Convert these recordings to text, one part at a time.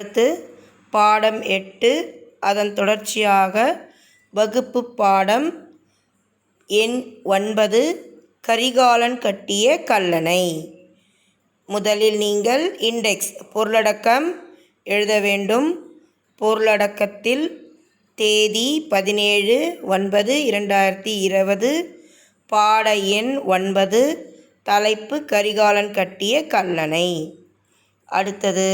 அடுத்து பாடம் எட்டு அதன் தொடர்ச்சியாக வகுப்பு பாடம் எண் ஒன்பது கரிகாலன் கட்டிய கல்லணை. முதலில் நீங்கள் இண்டெக்ஸ் பொருளடக்கம் எழுத வேண்டும். பொருளடக்கத்தில் தேதி பதினேழு ஒன்பது இரண்டாயிரத்தி இருபது பாட எண் ஒன்பது தலைப்பு கரிகாலன் கட்டிய கல்லணை. அடுத்தது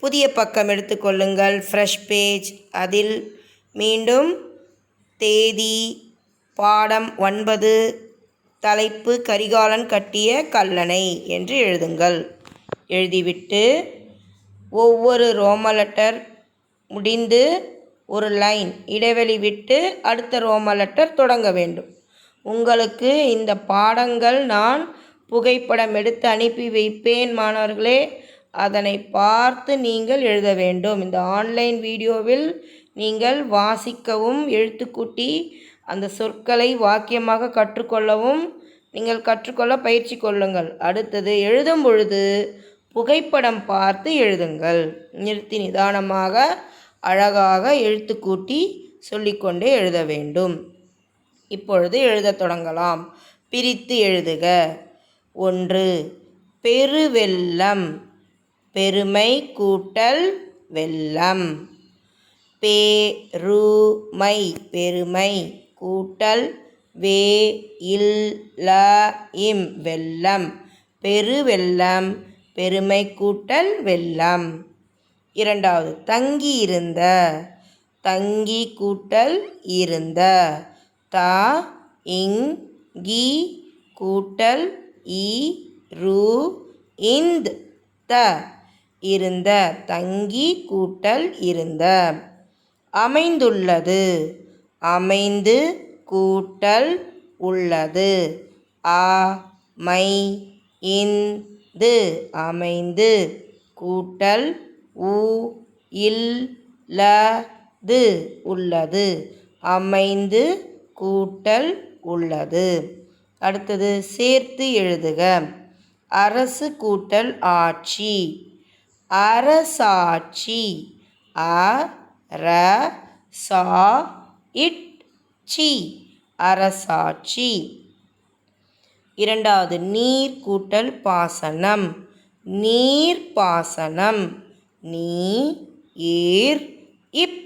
புதிய பக்கம் எடுத்துக்கொள்ளுங்கள் ஃப்ரெஷ் பேஜ் அதில் மீண்டும் தேதி பாடம் ஒன்பது தலைப்பு கரிகாலன் கட்டிய கல்லணை என்று எழுதுங்கள். எழுதிவிட்டு ஒவ்வொரு ரோம லெட்டர் முடிந்து ஒரு லைன் இடைவெளி விட்டு அடுத்த ரோம லெட்டர் தொடங்க வேண்டும். உங்களுக்கு இந்த பாடங்கள் நான் புகைப்படம் எடுத்து அனுப்பி வைப்பேன் மாணவர்களே. அதனை பார்த்து நீங்கள் எழுத வேண்டும். இந்த ஆன்லைன் வீடியோவில் நீங்கள் வாசிக்கவும் எழுத்துக்கூட்டி அந்த சொற்களை வாக்கியமாக கற்றுக்கொள்ளவும் நீங்கள் கற்றுக்கொள்ள பயிற்சி கொள்ளுங்கள். அடுத்தது எழுதும் பொழுது புகைப்படம் பார்த்து எழுதுங்கள். நிறுத்தி நிதானமாக அழகாக எழுத்துக்கூட்டி சொல்லிக்கொண்டே எழுத வேண்டும். இப்பொழுது எழுதத் தொடங்கலாம். பிரித்து எழுதுக. ஒன்று பெருவெல்லம் பெருமை கூட்டல் வெள்ளம். பேருமை பெருமை கூட்டல் வே இல் ல இம் வெள்ளம் பெருவெள்ளம் பெருமை கூட்டல் வெள்ளம். இரண்டாவது தங்கி இருந்த. தங்கி கூட்டல் இருந்த. தா இங் கி கூட்டல் இ ரு இந்த் த. இருந்த தங்கி கூட்டல் இருந்த. அமைந்துள்ளது. அமைந்து கூட்டல் உள்ளது. ஆ மை இந்து அமைந்து கூட்டல் உ இல் ல து உள்ளது. அமைந்து கூட்டல் உள்ளது. அடுத்தது சேர்த்து எழுதுக. அரசு கூட்டல் ஆட்சி. அரசாட்சி. அ ர சா இட் சி அரசாட்சி. இரண்டாவது நீர் கூட்டல் பாசனம். நீர் பாசனம் நீ ஈர் இப்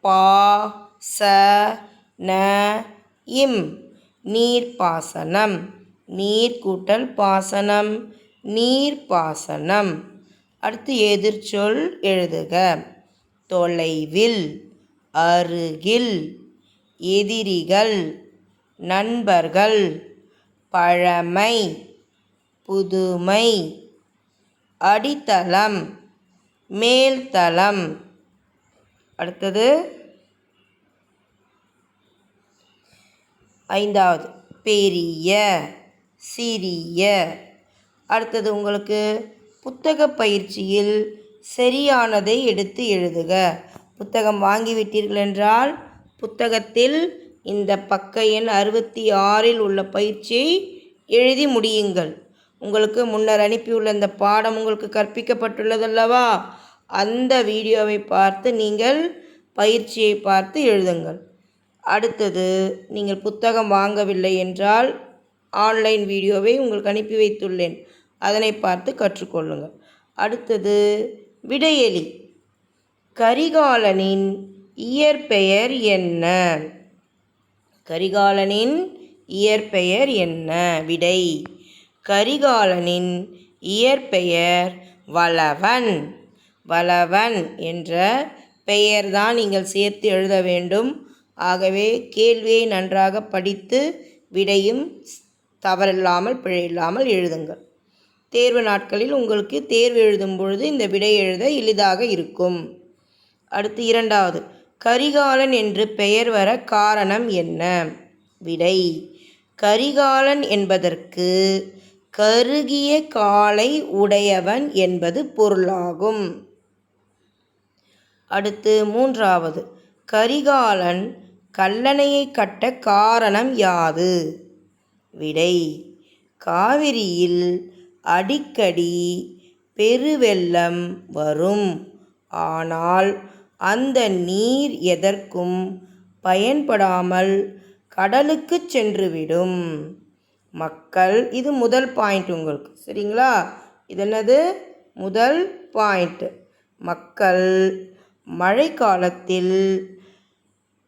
பா ச ந இம் நீர்ப்பாசனம். நீர் கூட்டல் பாசனம். நீர்ப்பாசனம். அடுத்து எதிர்ச்சொல் எழுதுக. தொலைவில் அருகில் எதிரிகள் நண்பர்கள் பழமை புதுமை அடித்தளம் மேல்தளம். அடுத்தது ஐந்தாவது பெரிய சிறிய. அடுத்தது உங்களுக்கு புத்தக பயிற்சியில் சரியானதை எடுத்து எழுதுக. புத்தகம் வாங்கிவிட்டீர்கள் என்றால் புத்தகத்தில் இந்த பக்க எண் அறுபத்தி ஆறில் உள்ள பயிற்சியை எழுதி முடியுங்கள். உங்களுக்கு முன்னர் அனுப்பியுள்ள இந்த பாடம் உங்களுக்கு கற்பிக்கப்பட்டுள்ளதல்லவா? அந்த வீடியோவை பார்த்து நீங்கள் பயிற்சியை பார்த்து எழுதுங்கள். அடுத்தது நீங்கள் புத்தகம் வாங்கவில்லை என்றால் ஆன்லைன் வீடியோவை உங்களுக்கு அனுப்பி வைத்துள்ளேன். அதனை பார்த்து கற்றுக்கொள்ளுங்கள். அடுத்தது விடையெளி. கரிகாலனின் இயற்பெயர் என்ன? கரிகாலனின் இயற்பெயர் என்ன? விடை. கரிகாலனின் இயற்பெயர் வளவன். வளவன் என்ற பெயர்தான் நீங்கள் சேர்த்து எழுத வேண்டும். ஆகவே கேள்வியை நன்றாக படித்து விடையும் தவறில்லாமல் பிழையில்லாமல் எழுதுங்கள். தேர்வு நாட்களில் உங்களுக்கு தேர்வு எழுதும் பொழுது இந்த விடை எழுத எளிதாக இருக்கும். அடுத்து இரண்டாவது. கரிகாலன் என்று பெயர் வர காரணம் என்ன? விடை. கரிகாலன் என்பதற்கு கருகிய காலை உடையவன் என்பது பொருளாகும். அடுத்து மூன்றாவது. கரிகாலன் கல்லணையை கட்ட காரணம் யாது? விடை. காவிரியில் அடிக்கடி பெருவெள்ளம் வரும். ஆனால் அந்த நீர் எதற்கும் பயன்படாமல் கடலுக்கு சென்றுவிடும். மக்கள் இது முதல் பாயிண்ட் உங்களுக்கு. சரிங்களா? இது என்னது? முதல் பாயிண்ட் மக்கள் மழை காலத்தில்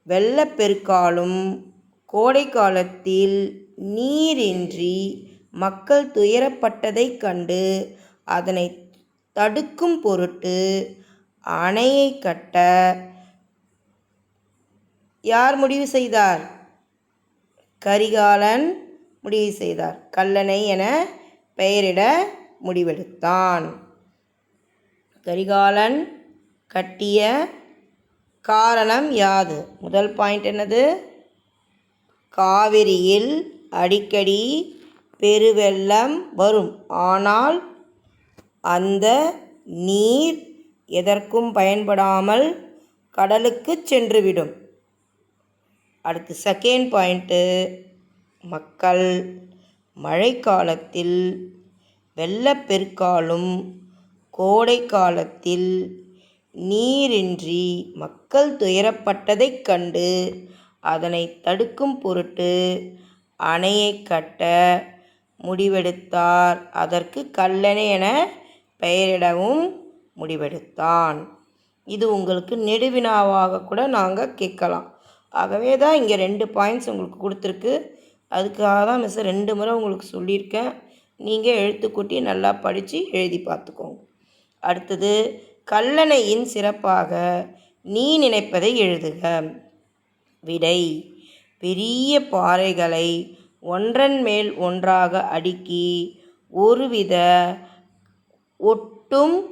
வெள்ளப்பெருக்காலும் கோடை காலத்தில் நீரின்றி மக்கள் துயரப்பட்டதைக் கண்டு அதனை தடுக்கும் பொருட்டு அணையை கட்ட யார் முடிவு செய்தார்? கரிகாலன் முடிவு செய்தார். கல்லணை என பெயரிட முடிவெடுத்தான். கரிகாலன் கட்டிய காரணம் யாது? முதல் பாயிண்ட் என்னது? காவிரியில் அடிக்கடி பெருவெள்ளம் வரும். ஆனால் அந்த நீர் எதற்கும் பயன்படாமல் கடலுக்கு சென்றுவிடும். அடுத்து செகண்ட் பாயிண்ட்டு மக்கள் மழைக்காலத்தில் வெள்ளப்பெருக்காலும் கோடை காலத்தில் நீரின்றி மக்கள் துயரப்பட்டதைக் கண்டு அதனை தடுக்கும் பொருட்டு அணையை கட்ட முடிவெடுத்தார். அதற்கு கல்லணை என பெயரிடவும் முடிவெடுத்தான். இது உங்களுக்கு நெடுவினாவாக கூட நாங்கள் கேட்கலாம். ஆகவே தான் இங்கே ரெண்டு பாயிண்ட்ஸ் உங்களுக்கு கொடுத்துருக்கு. அதுக்காக தான் மிஸ் ரெண்டு முறை உங்களுக்கு சொல்லியிருக்கேன். நீங்கள் எழுத்துக்கூட்டி நல்லா படித்து எழுதி பார்த்துக்கோங்க. அடுத்தது கல்லணையின் சிறப்பாக நீ நினைப்பதை எழுதுக. விடை பெரிய பாறைகளை ஒன்றன் மேல் ஒன்றாக அடுக்கி ஒருவித ஒட்டும்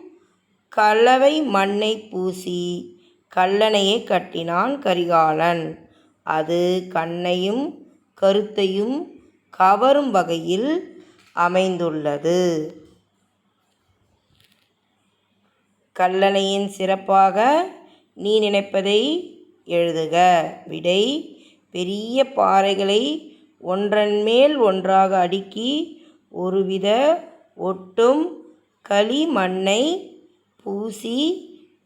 கலவை மண்ணை பூசி கல்லணையை கட்டினான் கரிகாலன். அது கண்ணையும் கருத்தையும் கவரும் வகையில் அமைந்துள்ளது. கல்லணையின் சிறப்பாக நீ நினைப்பதை எழுதுக. விடை பெரிய பாறைகளை ஒன்றன்மேல் ஒன்றாக அடுக்கி ஒருவித ஒட்டும் களிமண்ணை பூசி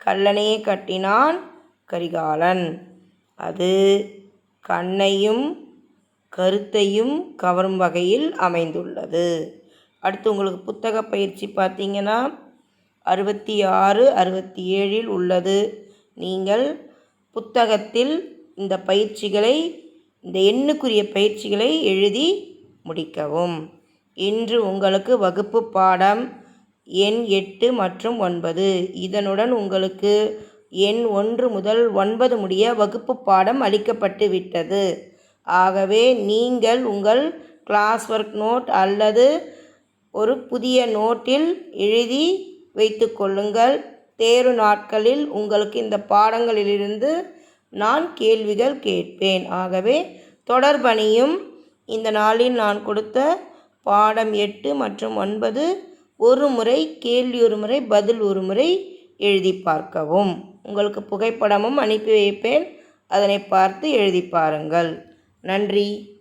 கல்லணையை கட்டினான் கரிகாலன். அது கண்ணையும் கருத்தையும் கவரும் வகையில் அமைந்துள்ளது. அடுத்து உங்களுக்கு புத்தக பயிற்சி பார்த்தீங்கன்னா அறுபத்தி ஆறு அறுபத்தி ஏழில் உள்ளது. நீங்கள் புத்தகத்தில் இந்த பயிற்சிகளை இந்த எண்ணுக்குரிய பயிற்சிகளை எழுதி முடிக்கவும். இன்று உங்களுக்கு வகுப்பு பாடம் எண் எட்டு மற்றும் ஒன்பது. இதனுடன் உங்களுக்கு எண் ஒன்று முதல் ஒன்பது முடிய வகுப்பு பாடம் அளிக்கப்பட்டு விட்டது. ஆகவே நீங்கள் உங்கள் கிளாஸ் ஒர்க் நோட் அல்லது ஒரு புதிய நோட்டில் எழுதி வைத்து கொள்ளுங்கள். தேர்வு நாட்களில் உங்களுக்கு இந்த பாடங்களிலிருந்து நான் கேள்விகள் கேட்பேன். ஆகவே தொடர்பணியும் இந்த நாளில் நான் கொடுத்த பாடம் எட்டு மற்றும் ஒன்பது ஒரு முறை கேள்வி ஒரு முறை பதில் ஒரு முறை எழுதி பார்க்கவும். உங்களுக்கு புகைப்படமும் அனுப்பி வைப்பேன். அதனை பார்த்து எழுதி பாருங்கள். நன்றி.